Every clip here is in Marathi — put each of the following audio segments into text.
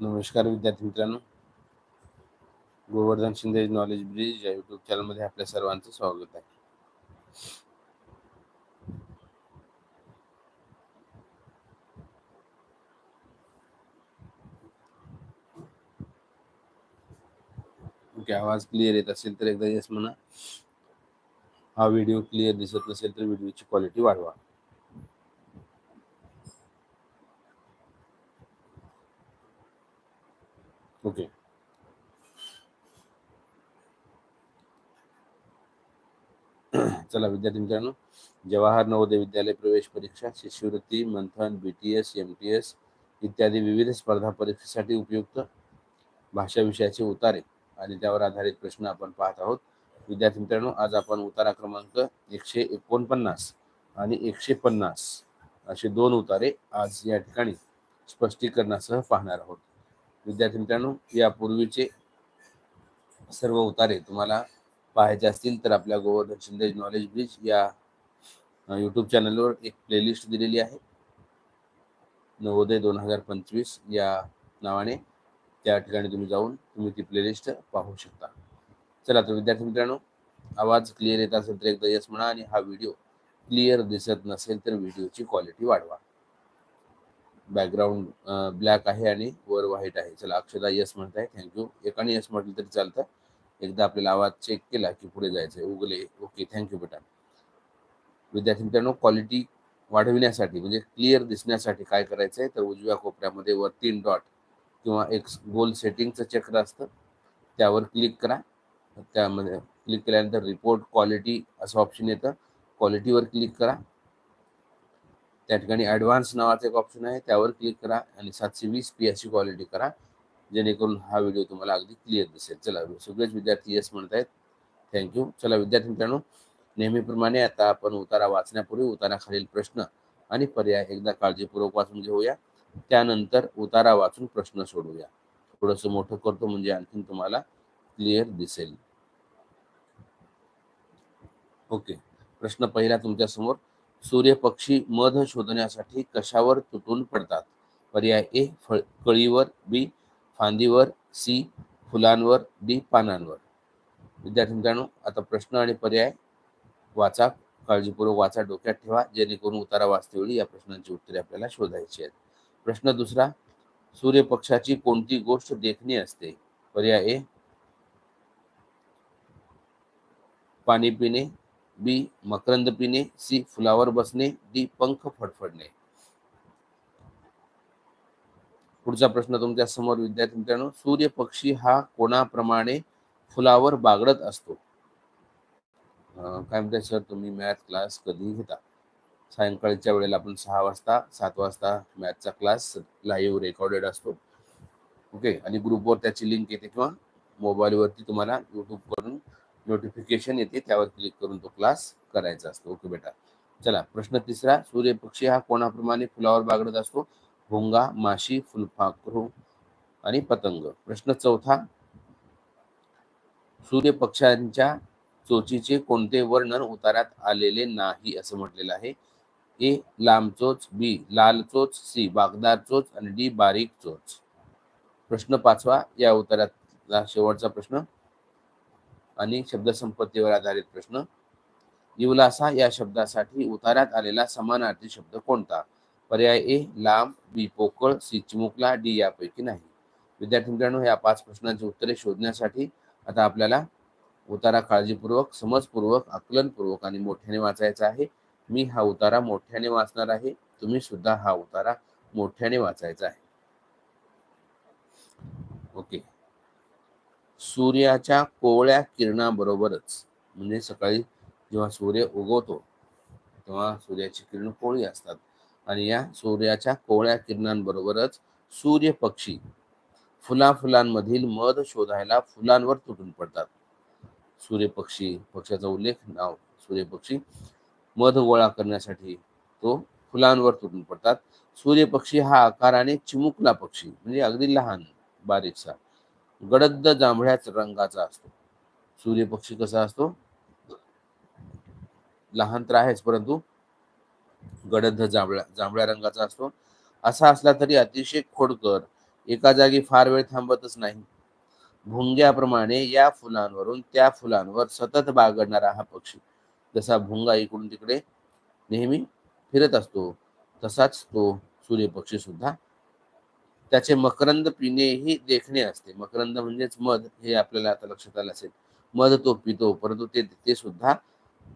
नमस्कार विद्यार्थी मित्रांनो. गोवर्धन शिंदे नॉलेज ब्रिज या युट्यूब चॅनलमध्ये आपल्या सर्वांचं स्वागत आहे. ओके आवाज क्लिअर येत असेल तर एकदा येस म्हणा. हा व्हिडिओ क्लिअर दिसत नसेल तर व्हिडिओची क्वालिटी वाढवा. ओके. चला विद्यार्थी मित्रांनो जवाहर नवोदय विद्यालय प्रवेश परीक्षा शिष्यवृत्ती Manthan B T S M T S इत्यादी विविध स्पर्धा परीक्षेसाठी उपयुक्त भाषा विषयाचे उतारे आणि त्यावर आधारित प्रश्न आपण पाहत आहोत. विद्यार्थी मित्रांनो आज आपण उतारा क्रमांक एकशे एकोणपन्नास आणि एकशे पन्नास असे दोन उतारे आज या ठिकाणी स्पष्टीकरणासह पाहणार आहोत. विद्यार्थी मित्रांनो यापूर्वीचे सर्व उतारे तुम्हाला पाहायचे असतील तर आपल्या गोवर्धन शिंदे नॉलेज ब्रिज या यूट्यूब चॅनलवर एक प्लेलिस्ट दिलेली आहे. नवोदय दोन हजार पंचवीस या नावाने त्या ठिकाणी तुम्ही जाऊन तुम्ही ती प्लेलिस्ट पाहू शकता. चला तर विद्यार्थी मित्रांनो आवाज क्लिअर येत असेल तर एकदा यस म्हणा आणि हा व्हिडिओ क्लिअर दिसत नसेल तर व्हिडिओची क्वालिटी वाढवा. बॅकग्राऊंड ब्लॅक आहे आणि वर व्हाईट आहे. चला अक्षदा यस म्हणत आहे थँक्यू एकाने यस म्हटलं तरी चालतं. एकदा आपल्याला आवाज चेक केला की पुढे जायचं आहे उगले ओके थँक्यू बेटा. विद्यार्थी मित्रांनो क्वालिटी वाढविण्यासाठी म्हणजे क्लिअर दिसण्यासाठी काय करायचं आहे तर उजव्या कोपऱ्यामध्ये वर तीन डॉट किंवा एक गोल सेटिंगचं चक्र असतं. त्यावर क्लिक करा. त्यामध्ये क्लिक केल्यानंतर रिपोर्ट क्वालिटी असं ऑप्शन येतं. क्वालिटीवर क्लिक करा. त्या ठिकाणी ॲडव्हान्स नावाचं एक ऑप्शन आहे. त्यावर क्लिक करा आणि सातशे वीस पी एस ची क्वालिटी करा. जेणेकरून हा व्हिडिओ तुम्हाला अगदी क्लिअर दिसेल. चला सगळेच विद्यार्थी येस म्हणत आहेत. थँक्यू चला विद्यार्थी मित्रांनो नेहमीप्रमाणे आता आपण उतारा वाचण्यापूर्वी उताराखालील प्रश्न आणि पर्याय एकदा काळजीपूर्वक वाचून घेऊया. त्यानंतर उतारा वाचून प्रश्न सोडवूया थोडंसं मोठं करतो म्हणजे आणखीन तुम्हाला क्लिअर दिसेल. ओके प्रश्न पहिला तुमच्यासमोर सूर्यपक्षी मध शोधण्यासाठी कशावर तुटून पडतात? पर्याय ए फळ कळीवर बी फांदीवर सी फुलांवर डी पानांवर. विद्यार्थी मित्रांनो आता प्रश्न आणि पर्याय वाचा काळजीपूर्वक वाचा डोक्यात ठेवा जेणेकरून उतारा वाचतेवेळी या प्रश्नांची उत्तरे आपल्याला शोधायची आहेत. प्रश्न दुसरा सूर्यपक्षाची कोणती गोष्ट देखणी असते? पर्याय ए पाणी पिणे बी मकरंद पिणे सी फुलावर बसणे डी पंख फडफडणे. पुढचा प्रश्न तुमच्यासमोर विद्यार्थी मित्रांनो सूर्यपक्षी हा कोणाप्रमाणे फुलावर बागडत असतो? काय म्हणताय सर तुम्ही मॅथ क्लास कधी घेता. सायंकाळच्या वेळेला आपण सहा वाजता सात वाजता मॅथचा क्लास लाईव्ह रेकॉर्डेड असतो. ओके आणि ग्रुपवर त्याची लिंक येते किंवा मोबाईलवरती तुम्हाला यूट्यूब करून नोटिफिकेशन येते त्यावर क्लिक करून तो क्लास करायचा असतो. ओके बेटा. चला प्रश्न तिसरा. सूर्यपक्षी हा कोणाप्रमाणे फुलावर बागडत असतो? भोंगा माशी फुलपाखरू आणि पतंग. प्रश्न चौथा. सूर्यपक्षांच्या चोचीचे कोणते वर्णन उतारात आलेले नाही असं म्हटलेलं आहे. ए लांब चोच बी लाल चोच सी बागदार चोच आणि डी बारीक चोच. प्रश्न पाचवा. या उत्तरातला शेवटचा प्रश्न. आणि शब्दसंपत्तीवर आधारित प्रश्न. इवलासा या शब्दासाठी उतारात आलेला समानार्थी शब्द कोणता? पर्याय ए लांब बी पोकळ सी चिमुकला डी यापैकी नाही. विद्यार्थी मित्रांनो या पाच प्रश्नांची उत्तरे शोधण्यासाठी आता आपल्याला उतारा काळजीपूर्वक समजपूर्वक आकलनपूर्वक आणि मोठ्याने वाचायचा आहे. मी हा उतारा मोठ्याने वाचणार आहे. तुम्ही सुद्धा हा उतारा मोठ्याने वाचायचा आहे. ओके. सूर्याच्या कोवळ्या किरणाबरोबरच. म्हणजे सकाळी जेव्हा सूर्य उगवतो तेव्हा सूर्याची किरण कोवळी असतात. आणि या सूर्याच्या कोवळ्या किरणांबरोबरच सूर्य पक्षी फुला फुलांमधील मध शोधायला फुलांवर तुटून पडतात. सूर्यपक्षी पक्षाचा उल्लेख नाव सूर्यपक्षी मध गोळा करण्यासाठी तो फुलांवर तुटून पडतात. सूर्यपक्षी हा आकाराने चिमुकला पक्षी म्हणजे अगदी लहान बारीकसा. गडद जांभळ्याच रंगाचा असतो. सूर्यपक्षी कसा असतो? लहान तर आहेच परंतु गडद जांभळ्या जांभळ्या रंगाचा असतो. असा असला तरी अतिशय खोडकर एका जागी फार वेळ थांबतच नाही. भुंग्याप्रमाणे या फुलांवरून त्या फुलांवर सतत बागडणारा हा पक्षी. जसा भुंगा इकडून तिकडे नेहमी फिरत असतो तसाच तो सूर्यपक्षी सुद्धा त्याचे मकरंद पिणे ही देखणे असते. मकरंद म्हणजेच मध हे आपल्याला आता लक्षात आलं असेल. मध तो पितो परंतु ते ते सुद्धा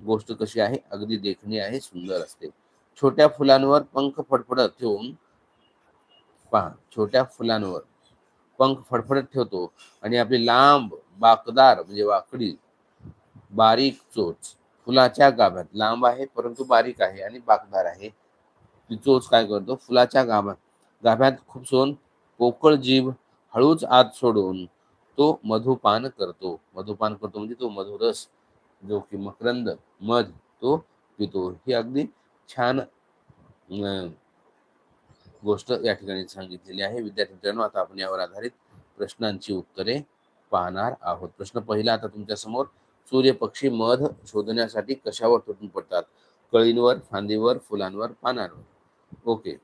गोष्ट कशी आहे? अगदी देखणी आहे सुंदर असते. छोट्या फुलांवर पंख फडफडत ठेवून पहा छोट्या फुलांवर पंख फडफडत ठेवतो आणि आपली लांब बाकदार म्हणजे वाकडी बारीक चोच फुलाच्या गाभ्यात लांब आहे परंतु बारीक आहे आणि बाकदार आहे. ती चोच काय करतो? फुलाच्या गाभ्यात गाभ्यात खुपसून पोकळ जीभ हळूच आत सोडून तो मधुपान करतो. मधुपान करतो म्हणजे तो मधुरस जो की मकरंद मध तो पितो ही अगदी छान गोष्ट या ठिकाणी सांगितलेली आहे. विद्यार्थी मित्रांनो आता आपण यावर आधारित प्रश्नांची उत्तरे पाहणार आहोत. प्रश्न पहिला आता तुमच्यासमोर सूर्यपक्षी मध शोधण्यासाठी कशावर तुटून पडतात? कळींवर फांदीवर फुलांवर पानांवर. ओके.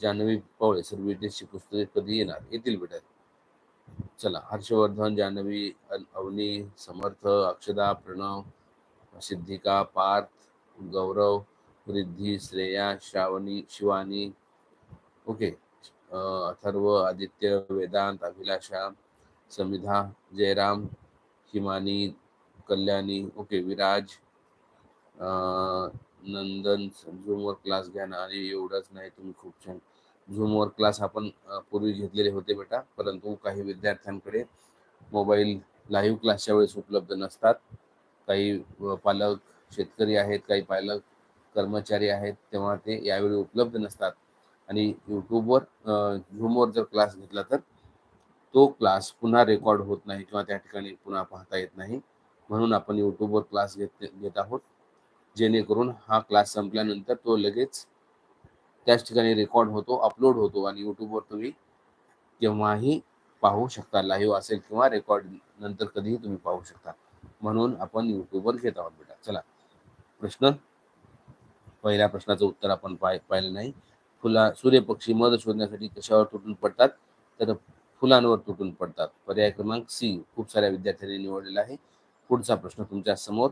जान्हवी पवळे सर विदेशी पुस्तके कधी येणार? येतील बेटा. चला हर्षवर्धन जान्हवी अन- अवनी समर्थ अक्षदा प्रणव सिद्धिका पार्थ गौरव रिद्धी श्रेया श्रावणी शिवानी ओके. अं, अथर्व आदित्य वेदांत अभिलाषा समिधा जयराम हिमानी कल्याणी ओके विराज अं, नंदन झूमवर क्लास घ्या ना आणि एवढंच नाही तुम्ही खूप छान. झूमवर क्लास आपण पूर्वी घेतलेले होते बेटा परंतु काही विद्यार्थ्यांकडे मोबाईल लाईव्ह क्लासच्या वेळेस उपलब्ध नसतात. काही पालक शेतकरी आहेत काही पालक कर्मचारी आहेत तेव्हा ते यावेळी उपलब्ध नसतात. आणि यूट्यूबवर झूमवर जर क्लास घेतला तर तो क्लास पुन्हा रेकॉर्ड होत नाही किंवा त्या ठिकाणी पुन्हा पाहता येत नाही. म्हणून आपण यूट्यूबवर क्लास घेत घेत आहोत. जेणेकरून हा क्लास संपल्यानंतर तो लगेच त्याच ठिकाणी रेकॉर्ड होतो अपलोड होतो आणि यूट्यूबवर तुम्ही केव्हाही पाहू शकता लाईव्ह असेल किंवा रेकॉर्ड नंतर कधीही तुम्ही पाहू शकता. म्हणून आपण यूट्यूबवर घेत आहोत बेटा. चला. प्रश्न? पहिल्या प्रश्नाचं उत्तर आपण पाय पाहिलं नाही. फुला सूर्यपक्षी मध शोधण्यासाठी कशावर तुटून पडतात? तर फुलांवर तुटून पडतात. पर्याय क्रमांक सी. खूप साऱ्या विद्यार्थ्यांनी निवडलेला आहे. पुढचा प्रश्न तुमच्यासमोर.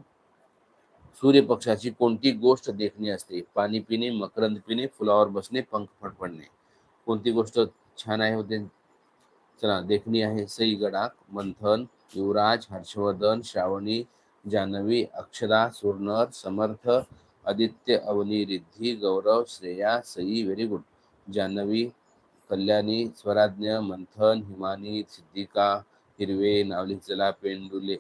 सूर्यपक्षाची कोणती गोष्ट देखणी असते? पाणी पिणे मकरंद पिणे फुलावर बसणे पंख फडफडणे. कोणती गोष्ट छान आहे होते? चला देखणी आहे सई गडाक मंथन युवराज हर्षवर्धन श्रावणी जान्हवी अक्षदा सुरनर समर्थ आदित्य अवनी रिद्धी गौरव श्रेया सई व्हेरी गुड. जान्हवी कल्याणी स्वराज्ञ मंथन हिमानी सिद्धिका हिरवे नावली चला पेंडुले.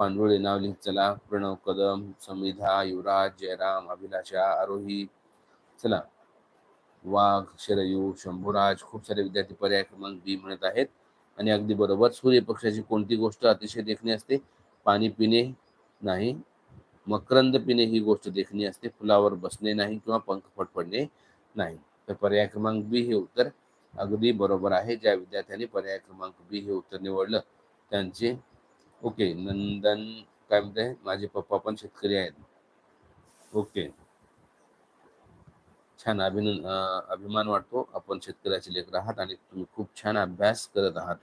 पा- पांडुळे नावली चला प्रणव कदम समिधा युवराज जयराम अभिलाषा आरोही चला. वाघ शरयू शंभूराज खूप सारे विद्यार्थी पर्याय क्रमांक बी म्हणत आहेत. आणि अगदी बरोबर सूर्यपक्षाची कोणती गोष्ट अतिशय देखणी असते? पाणी पिणे नाही. मकरंद पिणे ही गोष्ट देखणी असते. फुलावर बसणे नाही किंवा पंख फडफडणे नाही. तर पर्याय क्रमांक बी हे उत्तर अगदी बरोबर आहे. ज्या विद्यार्थ्यांनी पर्याय क्रमांक बी हे उत्तर निवडलं त्यांचे ओके नंदन काय म्हणते? माझे पप्पा पण शेतकरी आहेत. ओके. छान अभिनंद अभिमान वाटतो. आपण शेतकऱ्याचे लेकर आहात आणि तुम्ही खूप छान अभ्यास करत आहात.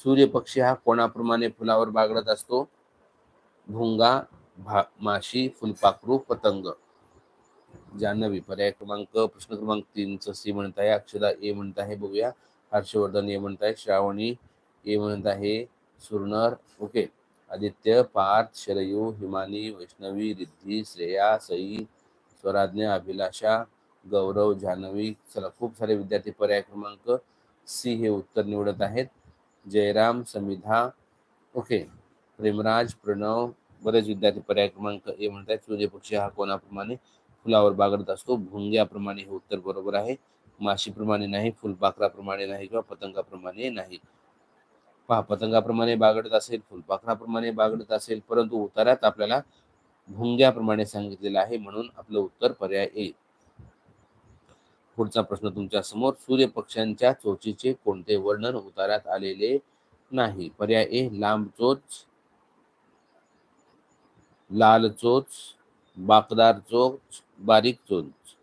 सूर्यपक्षी हा कोणाप्रमाणे फुलावर बागडत असतो? भुंगा भा माशी फुलपाखरू पतंग. जान्हवी पर्याय क्रमांक प्रश्न क्रमांक तीनचं सी म्हणत आहे अक्षदा ए म्हणत आहे बघूया. हर्षवर्धन ए म्हणत आहे श्रावणी ए म्हणत आहे सुरनर. ओके. आदित्य, पार्थ, शरयू, हिमानी, वैष्णवी, रिद्धि, श्रेया, सई, स्वराज्ञ, अभिलाषा, गौरव जान्हवी चला खूप सारे विद्यार्थी पर्याय क्रमांक सी हे उत्तर निवडत आहेत. जयराम, समिधा, ओके. प्रेमराज, प्रणव, बरेच विद्यार्थी पर्याय क्रमांक ए म्हणत आहेत. सूर्यपक्षी हा कोणाप्रमाणे? फुलावर बागडत असतो. भुंग्याप्रमाणे हे उत्तर बरोबर आहे. माशीप्रमाणे नाही, फुलपाखराप्रमाणे नाही किंवा पतंगाप्रमाणे नाही. पहा पतंगाप्रमाणे बागडत असेल फुलपाखराप्रमाणे बागडत असेल परंतु उतारात आपल्याला भुंग्याप्रमाणे सांगितलेलं आहे म्हणून आपलं उत्तर पर्याय ए. पुढचा प्रश्न तुमच्यासमोर. सूर्यपक्ष्यांच्या चोचीचे कोणते वर्णन उतारात आलेले नाही? पर्याय ए लांब चोच लाल चोच बाकदार चोच बारीक चोच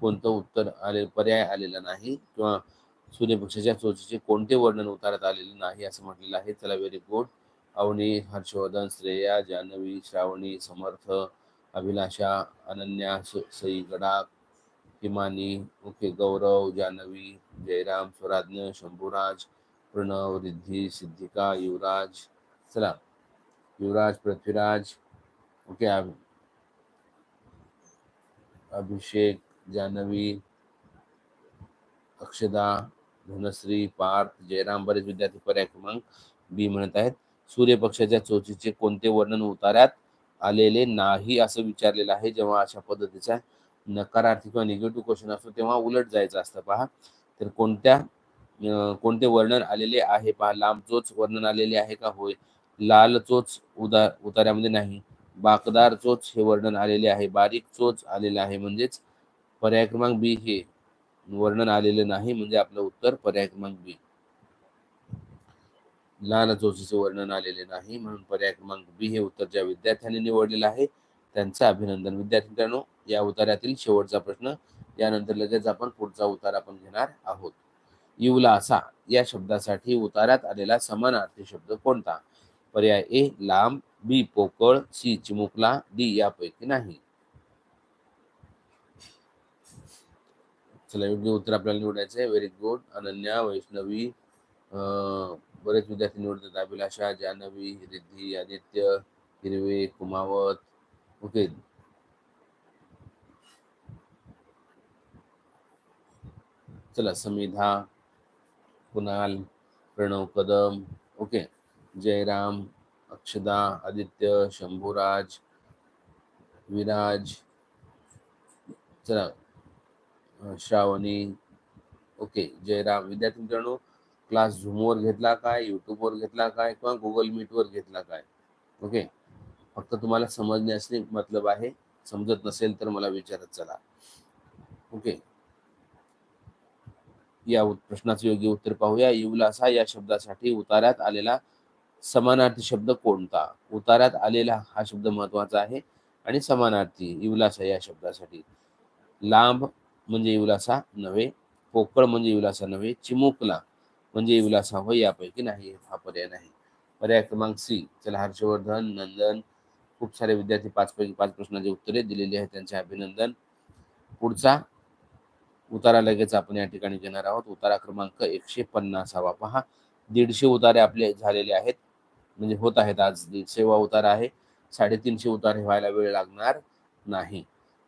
कोणतं उत्तर आले पर्याय आलेला नाही किंवा सूर्यपक्षाच्या चोचीचे कोणते वर्णन उतारत आलेले नाही असं म्हटलेलं आहे. चला very good Avani Harshvardhan Shreya Janhavi Shravani Samarth Abhilasha Ananya Sai Gadakh Himani okay Gaurav Janhavi Jayram Swaradnya Shambhuraj Pranav Riddhi Siddhika Yuvraj. चला युवराज पृथ्वीराज ओके अभिषेक जान्हवी अक्षदा धनश्री पार्थ जयराम बरेच विद्यार्थी पर्याय क्रमांक बी म्हणत आहेत. सूर्यपक्षाच्या चोचीचे कोणते वर्णन उतार्यात आलेले नाही असं विचारलेलं आहे. जेव्हा अशा पद्धतीचा नकारार्थी किंवा निगेटिव्ह क्वेश्चन असतो तेव्हा उलट जायचं असतं. पहा तर कोणत्या कोणते वर्णन आलेले आहे? पहा लांब चोच वर्णन आलेले आहे का? होय. लाल चोच उदा उतार्यामध्ये नाही. बाकदार चोच हे वर्णन आलेले आहे. बारीक चोच आलेला आहे. म्हणजेच पर्याय क्रमांक बी हे. वर्णन आलेले नाही म्हणजे आपलं उत्तर पर्याय क्रमांक बी. लहान चोचीचे वर्णन आलेले नाही म्हणून पर्याय क्रमांक बी हे उत्तर ज्या विद्यार्थ्यांनी निवडलेलं आहे त्यांचं अभिनंदन. विद्यार्थी मित्रांनो या उतार्यातील शेवटचा प्रश्न यानंतर लगेच आपण पुढचा उतार आपण घेणार आहोत. युवलासा या शब्दासाठी उतारात आलेला समानार्थी शब्द कोणता? पर्याय ए लांब बी पोकळ सी चिमुकला डी यापैकी नाही. चला योग्य उत्तर आपल्याला निवडायचं आहे. व्हेरी गुड अनन्या वैष्णवी बरेच विद्यार्थी निवडतात. अभिलाषा जानवी रिद्धी आदित्य हिरवे कुमावत. ओके चला समिधा कुणाल प्रणव कदम. ओके जयराम अक्षदा आदित्य शंभूराज विराज. चला श्रावणी. ओके जयराम. विद्यार्थी मित्रांनो क्लास झूमवर घेतला काय? युट्यूबवर घेतला काय? किंवा गुगल मीटवर घेतला काय? ओके? फक्त तुम्हाला समजण्याचे मतलब आहे. समजत नसेल तर मला विचारत चला. ओके? या प्रश्नाचं योग्य उत्तर पाहूया. युवलासा या शब्दासाठी उतार्यात आलेला समानार्थी शब्द कोणता? उतार्यात आलेला हा शब्द महत्त्वाचा आहे. आणि समानार्थी युवलासा या शब्दासाठी. लांब म्हणजे विलासा नव्हे पोकळ म्हणजे विलासा नव्हे चिमुकला म्हणजे विलासा होय यापैकी नाही हा पर्याय नाही. पर्याय क्रमांक सी चला हर्षवर्धन नंदन खूप सारे विद्यार्थी पाच पैकी पाच प्रश्नाचे उत्तरे दिलेली आहेत त्यांचे अभिनंदन. पुढचा उतारा लगेच आपण या ठिकाणी घेणार आहोत. उतारा क्रमांक एकशे पन्नासावा पहा. दीडशे उतारे आपले झालेले आहेत म्हणजे होत आहेत आज दीडशेवा उतारा आहे. साडेतीनशे उतारे व्हायला वेळ लागणार नाही.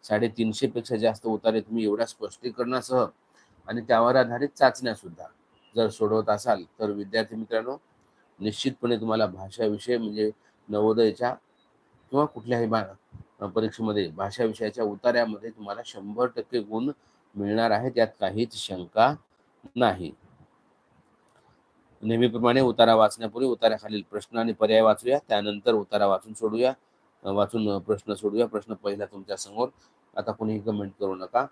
साडेतीनशे पेक्षा जास्त उतारे तुम्ही एवढ्या स्पष्टीकरणासह आणि त्यावर आधारित चाचण्या सुद्धा. जर सोडवत असाल तर विद्यार्थी मित्रांनो निश्चितपणे तुम्हाला भाषाविषय म्हणजे नवोदयच्या किंवा कुठल्याही परीक्षेमध्ये भाषा विषयाच्या उतार्यामध्ये तुम्हाला शंभर टक्के गुण मिळणार आहे त्यात काहीच शंका नाही. नेहमीप्रमाणे उतारा वाचण्यापूर्वी उताराखालील प्रश्न आणि पर्याय वाचूया त्यानंतर उतारा वाचून सोडूया. वाचून प्रश्न सोडूया. प्रश्न पहिला तुमच्यासमोर. आता कोणीही कमेंट करू नका.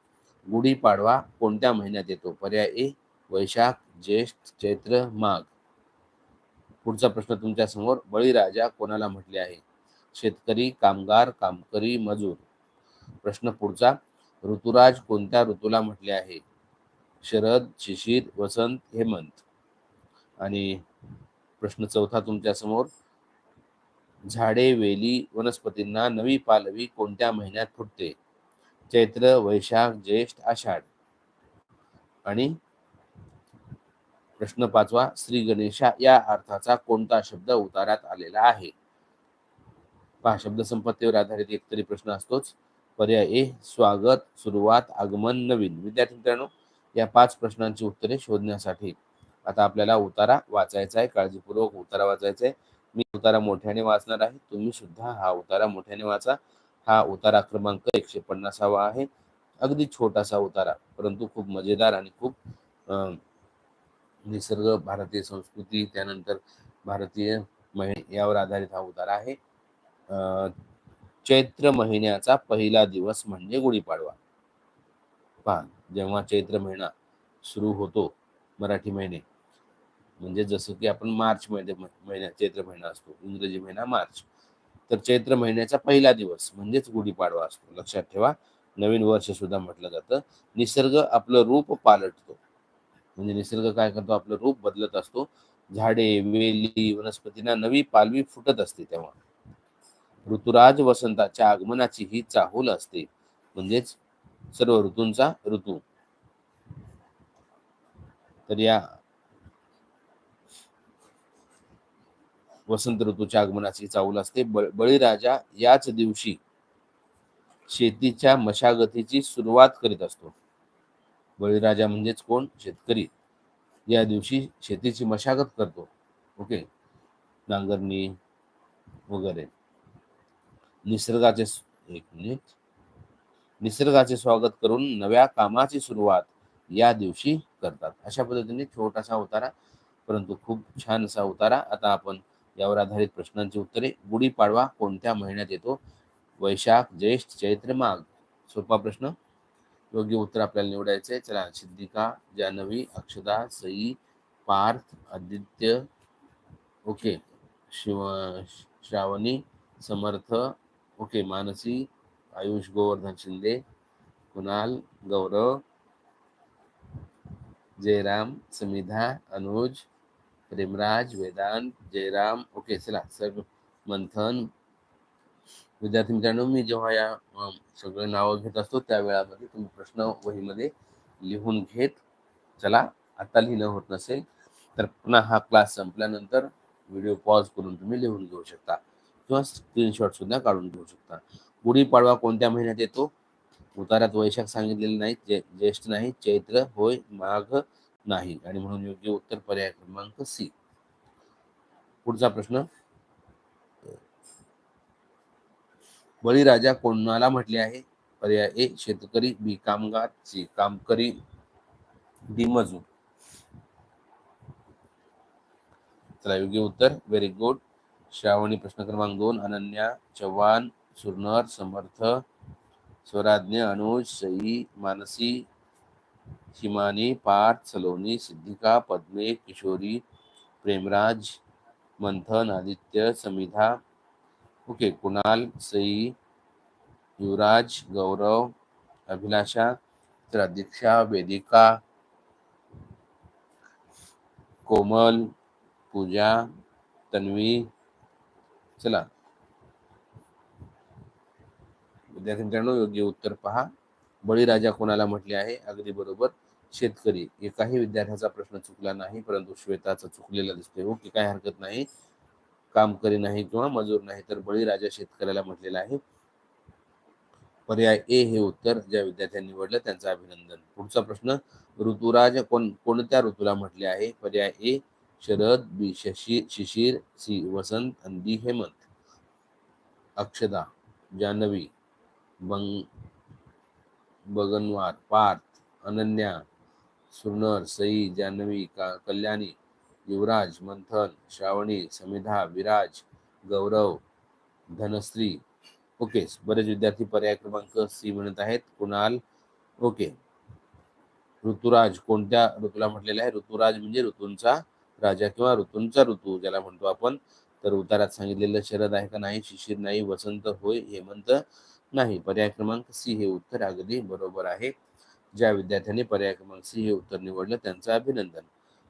गुढीपाडवा कोणत्या महिन्यात येतो? पर्याय ए वैशाख ज्येष्ठ चैत्र माघ. पुढचा प्रश्न तुमच्यासमोर. बळीराजा कोणाला म्हटले आहे? शेतकरी कामगार कामकरी मजूर. प्रश्न पुढचा. ऋतुराज कोणत्या ऋतूला म्हटले आहे? शरद शिशिर वसंत हेमंत. आणि प्रश्न चौथा तुमच्यासमोर. झाडे वेली वनस्पतींना नवी पालवी कोणत्या महिन्यात फुटते? चैत्र वैशाख ज्येष्ठ आषाढ. आणि प्रश्न पाचवा श्री गणेशा या अर्थाचा कोणता शब्द उतारात आलेला आहे? पहा शब्द संपत्तीवर आधारित एक तरी प्रश्न असतोच. पर्याय ए स्वागत सुरुवात आगमन नवीन. विद्यार्थी मित्रांनो या पाच प्रश्नांची उत्तरे शोधण्यासाठी आता आपल्याला उतारा वाचायचा आहे काळजीपूर्वक उतारा वाचायचा आहे मी उतारा मोठ्याने वाचणार आहे. तुम्ही सुद्धा हा उतारा मोठ्याने वाचा. हा उतारा क्रमांक एकशे पन्नासावा आहे. अगदी छोटासा उतारा परंतु खूप मजेदार आणि खूप अं, निसर्ग भारतीय संस्कृती त्यानंतर भारतीय महिने यावर आधारित हा उतारा आहे. अं, चैत्र महिन्याचा पहिला दिवस म्हणजे गुढीपाडवा. पहा जेव्हा चैत्र महिना सुरू होतो मराठी महिने म्हणजे जसं की आपण मार्च मध्ये महिन्या चैत्र महिना असतो इंग्रजी महिना मार्च. तर चैत्र महिन्याचा पहिला दिवस म्हणजेच गुढीपाडवा असतो. लक्षात ठेवा नवीन वर्ष सुद्धा म्हटलं जातं. निसर्ग आपलं रूप पालटतो. म्हणजे निसर्ग काय करतो? आपलं रूप बदलत असतो. झाडे वेली वनस्पतींना नवी पालवी फुटत असते तेव्हा. ऋतुराज वसंताच्या आगमनाची ही चाहूल असते. म्हणजेच सर्व ऋतूंचा ऋतू. तर या वसंत ऋतूच्या आगमनाची चाहूल असते. ब- बळीराजा याच दिवशी शेतीच्या मशागतीची सुरुवात करीत असतो. बळीराजा म्हणजेच कोण? शेतकरी. या दिवशी शेतीची मशागत करतो. ओके? नांगरणी वगैरे. निसर्गाचे एक मिनिट. निसर्गाचे स्वागत करून नव्या कामाची सुरुवात या दिवशी करतात. अशा पद्धतीने छोटासा उतारा परंतु खूप छान असा उतारा. आता आपण यावर आधारित प्रश्नांची उत्तरे गुढीपाडवा कोणत्या महिन्यात येतो? वैशाख ज्येष्ठ चैत्र माघ. सोपा प्रश्न. योग्य उत्तर आपल्याला निवडायचे चला Siddhika Janvi Akshada Sai Parth Aditya. Okay. Shiv Shravani Samarth. Okay Manasi Ayush Govardhan Shinde Kunal Gaurav Jayram Samidha Anuj Premraj Vedant Jayram okay चला सर मंथन. विद्यार्थी मित्रांनो मी जेव्हा या सगळे नावं घेत असतो त्या वेळामध्ये तुम्ही प्रश्न वहीमध्ये लिहून घेत चला. आता लिहिणं होत नसेल तर पुन्हा हा क्लास संपल्यानंतर व्हिडिओ पॉज करून तुम्ही लिहून घेऊ शकता. किंवा स्क्रीनशॉट सुद्धा काढून घेऊ शकता. गुढीपाडवा कोणत्या महिन्यात येतो? उतारात वैशाख सांगितलेले नाही जे ज्येष्ठ नाही चैत्र होय माघ नाही. आणि म्हणून योग्य उत्तर पर्याय क्रमांक सी. पुढचा प्रश्न. बळीराजा कोणाला म्हटले आहे? पर्याय ए शेतकरी बी कामगार सी कामकरी डी मजूर. चला योग्य उत्तर. व्हेरी गुड श्रावणी प्रश्न क्रमांक दोन अनन्या चव्हाण सुरनर समर्थ स्वराज्ञ अनुज सई मानसी हिमानी पार्थ सलोनी सिद्धिका पद्मे किशोरी प्रेमराज मंथन आदित्य समिधा ओके कुणाल सई युवराज गौरव अभिलाषा तर दीक्षा वेदिका कोमल पूजा तन्वी चला. विद्यार्थी मित्रांनो योग्य उत्तर पहा. बळीराजा कोणाला म्हटले आहे? अगदी बरोबर. शेतकरी एकाही विद्यार्थ्याचा प्रश्न चुकला नाही परंतु श्वेताचा चुकलेला दिसतोय. ओके हो, काय हरकत नाही. काम करी नाही किंवा मजूर नाही तर बळीराजा शेतकऱ्याला म्हटलेला आहे. पर्याय ए हे उत्तर. ज्या विद्यार्थ्यांनी निवडलं त्यांचं अभिनंदन. पुढचा प्रश्न ऋतुराज कोण कोणत्या ऋतूला म्हटले आहे? पर्याय ए शरद बी शशी शिशिर सी वसंत आणि डी हेमंत. अक्षदा जान्हवी बंग बगनवार पार्थ अनन्या सुरनर सई जान्हवी का कल्याणी युवराज मंथन श्रावणी समिधा विराज गौरव धनश्री. ओके बरेच विद्यार्थी पर्याय क्रमांक सी म्हणत आहेत. कुणाल? ओके. ऋतुराज कोणत्या ऋतूला म्हटलेला आहे? ऋतुराज म्हणजे ऋतूंचा राजा किंवा ऋतूंचा ऋतू ज्याला म्हणतो आपण. तर उतारात सांगितलेलं शरद आहे का नाही? शिशिर नाही वसंत होय हेमंत नाही. पर्याय क्रमांक सी हे उत्तर अगदी बरोबर आहे. ज्या विद्यार्थ्यांनी पर्याय क्रमांक सी हे उत्तर निवडलं त्यांचं अभिनंदन.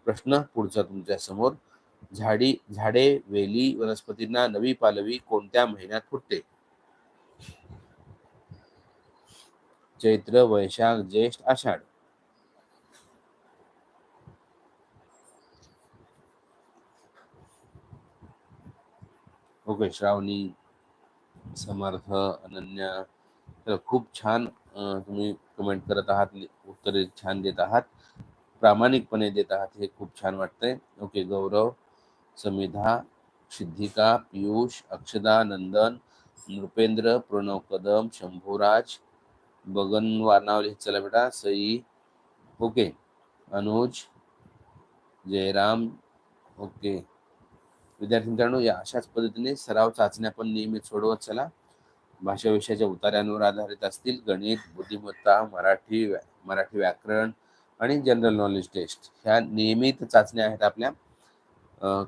प्रश्न पुढचा तुमच्यासमोर. झाडी झाडे वेली वनस्पतींना नवी पालवी कोणत्या महिन्यात फुटते? चैत्र वैशाख ज्येष्ठ आषाढ. ओके श्रावणी समर्थ अनन्या. तर खूप छान तुम्ही कमेंट करत आहात उत्तरे छान देत आहात प्रामाणिकपणे देत आहात हे खूप छान वाटतंय. ओके गौरव समिधा सिद्धिका पियुष अक्षदा नंदन नृपेंद्र प्रणव कदम शंभूराज बगन वारनावले चला बेटा सई ओके अनुज जयराम ओके विद्यार्थी मित्रांनो या अशाच पद्धतीने सराव चाचण्या पण नियमित सोडवत चला. भाषाविषयाच्या उतार्यांवर आधारित असतील गणित बुद्धिमत्ता मराठी व्या- मराठी व्याकरण आणि जनरल नॉलेज टेस्ट ह्या नियमित चाचण्या आहेत आपल्या.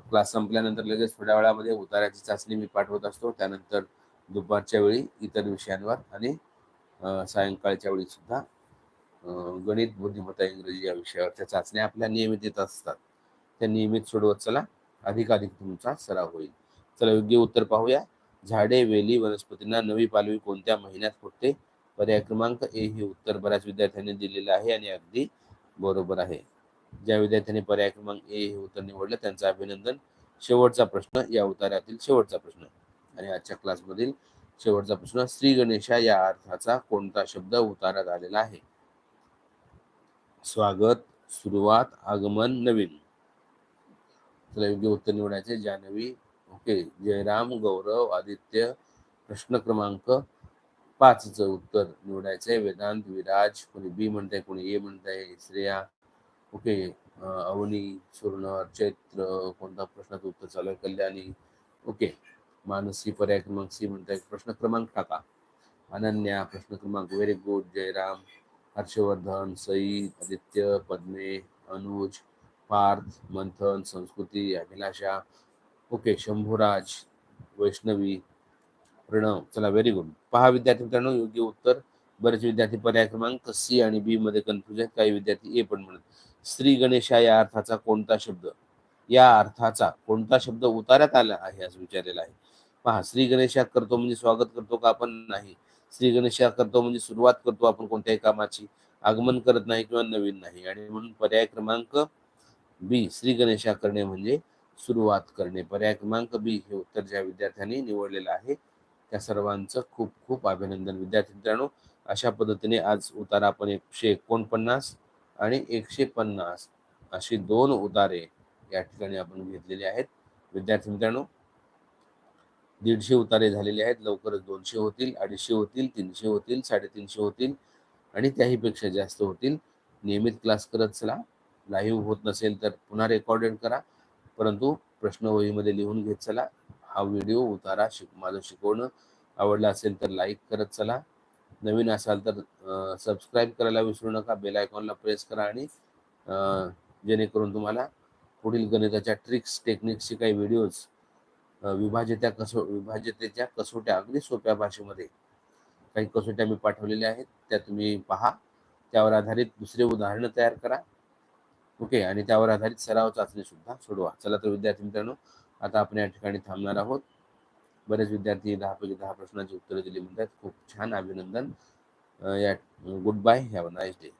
क्लास संपल्यानंतर लगेच थोड्या वेळामध्ये उतार्याची चाचणी मी पाठवत असतो. त्यानंतर दुपारच्या वेळी इतर विषयांवर आणि सायंकाळच्या वेळी सुद्धा गणित बुद्धिमत्ता इंग्रजी या विषयावरच्या चाचण्या आपल्या नियमित येत असतात. त्या नियमित सोडवत चला. अधिकाधिक तुमचा सराव होईल. चला योग्य उत्तर पाहूया. झाडे वेली वनस्पतींना नवी पालवी कोणत्या महिन्यात फुटते? पर्याय क्रमांक ए हे उत्तर बऱ्याच विद्यार्थ्यांनी दिलेलं आहे आणि अगदी बरोबर आहे. ज्या विद्यार्थ्यांनी पर्याय क्रमांक ए हे उत्तर निवडलं त्यांचं अभिनंदन. शेवटचा प्रश्न या उतार्यातील शेवटचा प्रश्न. आणि आजच्या क्लासमधील शेवटचा प्रश्न श्री गणेशा या अर्थाचा कोणता शब्द उतारात आलेला आहे? स्वागत सुरुवात आगमन नवीन. योग्य उत्तर निवडायचे जान्हवी ओके जयराम गौरव आदित्य प्रश्न क्रमांक पाचचं उत्तर निवडायचंय. वेदांत विराज कोणी बी म्हणताय कोणी ए म्हणताय श्रेया. ओके अवनी सुर्ण चैत्र कोणता प्रश्नाचं उत्तर चालू आहे? कल्याणी. ओके मानसी पर्याय क्रमांक सी म्हणताय. प्रश्न क्रमांक टाका. अनन्या प्रश्न क्रमांक. Very good Jayram. Harshvardhan Sai Aditya Padme Anuj Parth Manthan Sanskruti Abhilasha. Okay Shambhuraj Vaishnavi Pranav चला व्हेरी गुड पहा विद्यार्थी मित्रांनो योग्य उत्तर. बरेच विद्यार्थी पर्याय क्रमांक सी आणि बी मध्ये कन्फ्युज आहेत. काही विद्यार्थी ए पण म्हणत श्री गणेशा या अर्थाचा कोणता शब्द? या अर्थाचा कोणता शब्द उतारात आला आहे असं विचारलेला आहे. पहा श्री गणेशा करतो म्हणजे स्वागत करतो का आपण? नाही. श्री गणेशा करतो म्हणजे सुरुवात करतो आपण कोणत्याही कामाची? आगमन करत नाही किंवा नवीन नाही. आणि म्हणून पर्याय क्रमांक बी श्री गणेशा करणे म्हणजे सुरुवात करणे. पर्याय क्रमांक बी हे उत्तर ज्या विद्यार्थ्यांनी निवडलेलं आहे त्या सर्वांचं खूप खूप अभिनंदन. विद्यार्थी मित्रांनो अशा पद्धतीने आज उतार आपण एकशे एकोणपन्नास आणि एकशे पन्नास अशी दोन उतारे या ठिकाणी आपण घेतलेले आहेत. विद्यार्थी मित्रांनो दीडशे उतारे झालेले आहेत. लवकरच दोनशे होतील अडीचशे होतील तीनशे होतील साडेतीनशे होतील आणि त्याहीपेक्षा जास्त होतील. नियमित क्लास करत चला. लाईव्ह होत नसेल तर पुन्हा रेकॉर्डेड करा. परंतु प्रश्नवहीमध्ये लिहून घेत चला. हा व्हिडिओ उतारा शिक माझं शिकवणं आवडलं असेल तर लाईक करत चला. नवीन असाल तर सबस्क्राईब करायला विसरू नका. बेल आयकॉनला प्रेस करा आणि जेणेकरून तुम्हाला पुढील गणिताच्या ट्रिक्स टेक्निक्सचे काही व्हिडिओज विभाज्यत्या कसो विभाज्यतेच्या कसोट्या अगदी सोप्या भाषेमध्ये काही कसोट्या मी पाठवलेल्या आहेत त्या तुम्ही पहा. त्यावर आधारित दुसरे उदाहरणं तयार करा. ओके आणि त्यावर आधारित सराव चाचणी सुद्धा सोडवा. चला तर विद्यार्थी मित्रांनो आता आपण या ठिकाणी थांबणार आहोत. बरेच विद्यार्थी दहापैकी दहा प्रश्नांची उत्तरं दिली म्हणतात. खूप छान अभिनंदन. या goodbye have a nice day.